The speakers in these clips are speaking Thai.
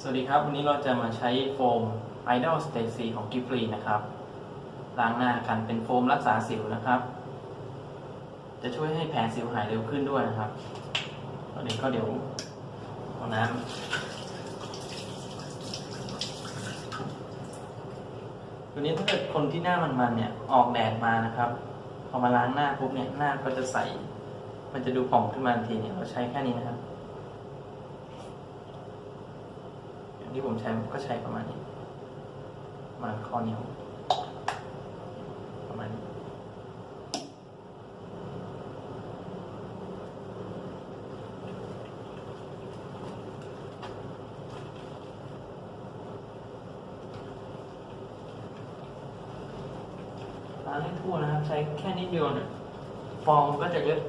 สวัสดีครับ วันนี้เราจะมาใช้โฟม Idol Stacy ของกิฟรีนะครับล้างหน้ากันเป็นโฟมรักษาสิวนะครับ จะช่วยให้แผลสิวหายเร็วขึ้นด้วยนะครับตอนนี้ก็เดี๋ยวเอาน้ำตัวนี้ถ้าเกิดคนที่หน้ามันๆเนี่ยออกแดดมานะครับพอมาล้างหน้าปุ๊บเนี่ยหน้าก็จะใส มันจะดูผ่องขึ้นมาทันทีเนี่ยเราใช้แค่นี้นะครับ อย่าง ที่ผมใช้ก็ใช้ประมาณนี้ประมาณข้อนิ้วประมาณนี้ล้างให้ทั่วนะครับ ใช้แค่นิดเดียวเนี่ยฟองมันก็จะเยอะ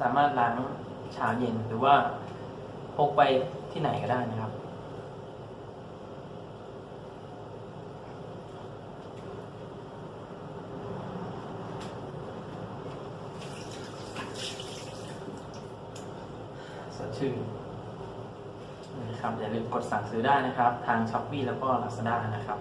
สามารถล้างเช้าเย็นหรือว่าพกไปที่ไหนก็ได้นะครับ สดชื่นนะครับอย่าลืมกดสั่งซื้อได้นะครับ ทางช้อปปีแล้วก็ Lazada นะครับ